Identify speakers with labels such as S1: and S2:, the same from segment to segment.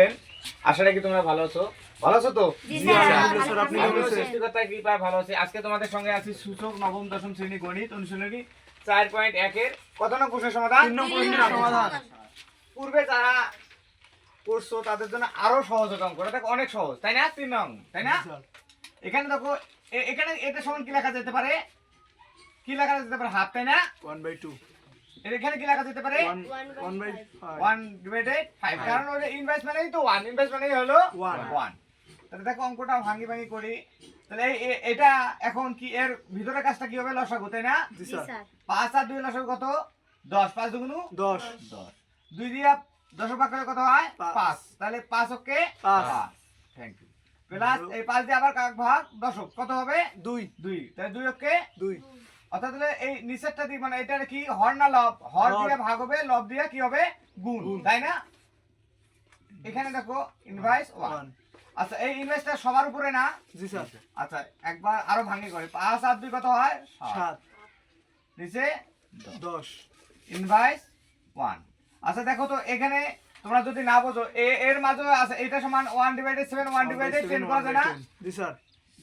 S1: করতেন আশা রাখি তোমরা ভালো আছো। ভালো আছো তো?
S2: আছেন?
S1: সৃষ্টিকর্তার কৃপায় ভালো আছি। আজকে তোমাদের সঙ্গে আছি সূচক নবম দশম শ্রেণি গণিত অনুশীলনী চার পয়েন্ট একের কত নং প্রশ্নের সমাধান? পূর্বে যারা করছ তাদের জন্য আরও সহজ হতো অঙ্ক। দেখো অনেক সহজ। তাই না? তিন নং তাই না? এখানে দেখো এখানে এটা সমান কি লেখা যেতে পারে? কি লেখা যেতে পারে? হাফ তাই না?
S2: One by two.
S1: এর এখানে কি লেখা যেতে পারে?
S2: One- one by five.
S1: One divided five কারণ ওই ইনভাইস মানেই তো ওয়ান ইনভাইস মানেই হলো
S2: One.
S1: ওয়ান তাহলে দেখো অঙ্কটা ভাঙি ভাঙি করি। তাহলে এই- এটা এখন কি এর ভিতরে কাজটা কি হবে লসাগু তাই না? পাঁচ আর দুই লসাগু কত? দশ। পাঁচ দুগুণু
S2: দশ।
S1: দশ। দুই দিয়া দশ ভাগ করলে কত হয়?
S2: পাঁচ।
S1: পাঁচ। তাহলে পাঁচ ওকে
S2: পাঁচ।
S1: থ্যাংক ইউ প্লাস এই পাঁচ দিয়ে আবার কাক ভাগ দশক। কত হবে?
S2: দুই।
S1: দুই। তাহলে দুই ওকে
S2: দুই।
S1: অর্থাৎ এই নিচেরটা দিয়ে মানে এটা কি হর না লব? হর। দিয়ে ভাগ হবে লব দিয়ে কি হবে? গুণ। তাই না? এখানে দেখো ইনভাইস ওয়ান আচ্ছা এই ইনভাইসটা সবার উপরে না?
S2: জি স্যার।
S1: আচ্ছা একবার আরও ভাঙি করে। পাঁচ আর দুই কত হয়? সাত। নিচে
S2: দশ।
S1: ইনভাইস ওয়ান আচ্ছা দেখো তো এখানে তোমরা যদি না বোঝো এ এর মাঝে আছে এটা সমান one divided seven one divided ten করা যায় না?
S2: জি স্যার।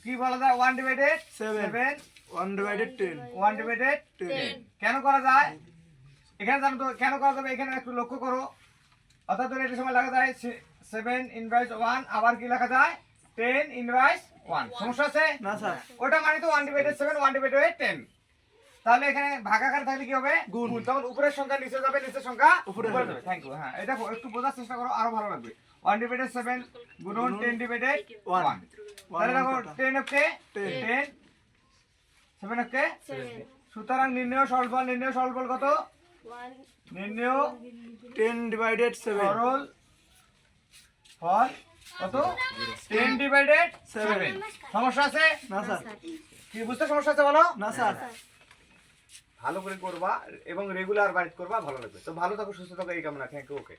S1: কি বলা যায় one divided. Seven
S2: one divided ten
S1: one divided
S2: ten
S1: কেন করা যায়? এখানে জানো তো কেন করা যাবে? এখানে একটু লক্ষ্য করো। অর্থাৎ ধরো এটা সময় লেখা যায় সেভেন ইনভাইস ওয়ান আবার কি লেখা যায়? টেন ইনভাইস ওয়ান সমস্যা আছে?
S2: না স্যার।
S1: ওটা মানে তো one divided seven one divided ten তাহলে এখানে ভাগাকার থাকলে কি হবে?
S2: গুণ।
S1: তখন উপরের সংখ্যা নিচে যাবে নিচের সংখ্যা
S2: উপরে
S1: উপরে
S2: যাবে।
S1: থ্যাংক ইউ হ্যাঁ। এটা একটু বোঝার চেষ্টা করো আরও ভালো লাগবে। ওয়ান ডিভাইডেড সেভেন গুণন টেন ডিভাইডেড
S2: ওয়ান।
S1: ওয়ান তাহলে দেখো ten okay
S2: Ten.
S1: Ten seven okay? সুতরাং নির্ণয় সরল ফল নির্ণয় সরল ফল কত? নির্ণয়
S2: টেন ডিভাইডেড সেভেন।
S1: সরল। ফল কত? Ten divided seven. সমস্যা আছে?
S2: না স্যার।
S1: কি বুঝতে সমস্যা আছে বলো?
S2: না স্যার।
S1: ভালো করে করবা এবং রেগুলার বাড়িতে করবা ভালো লাগবে। তো ভালো থাকো সুস্থ থাকো এই কামনা। Thank you okay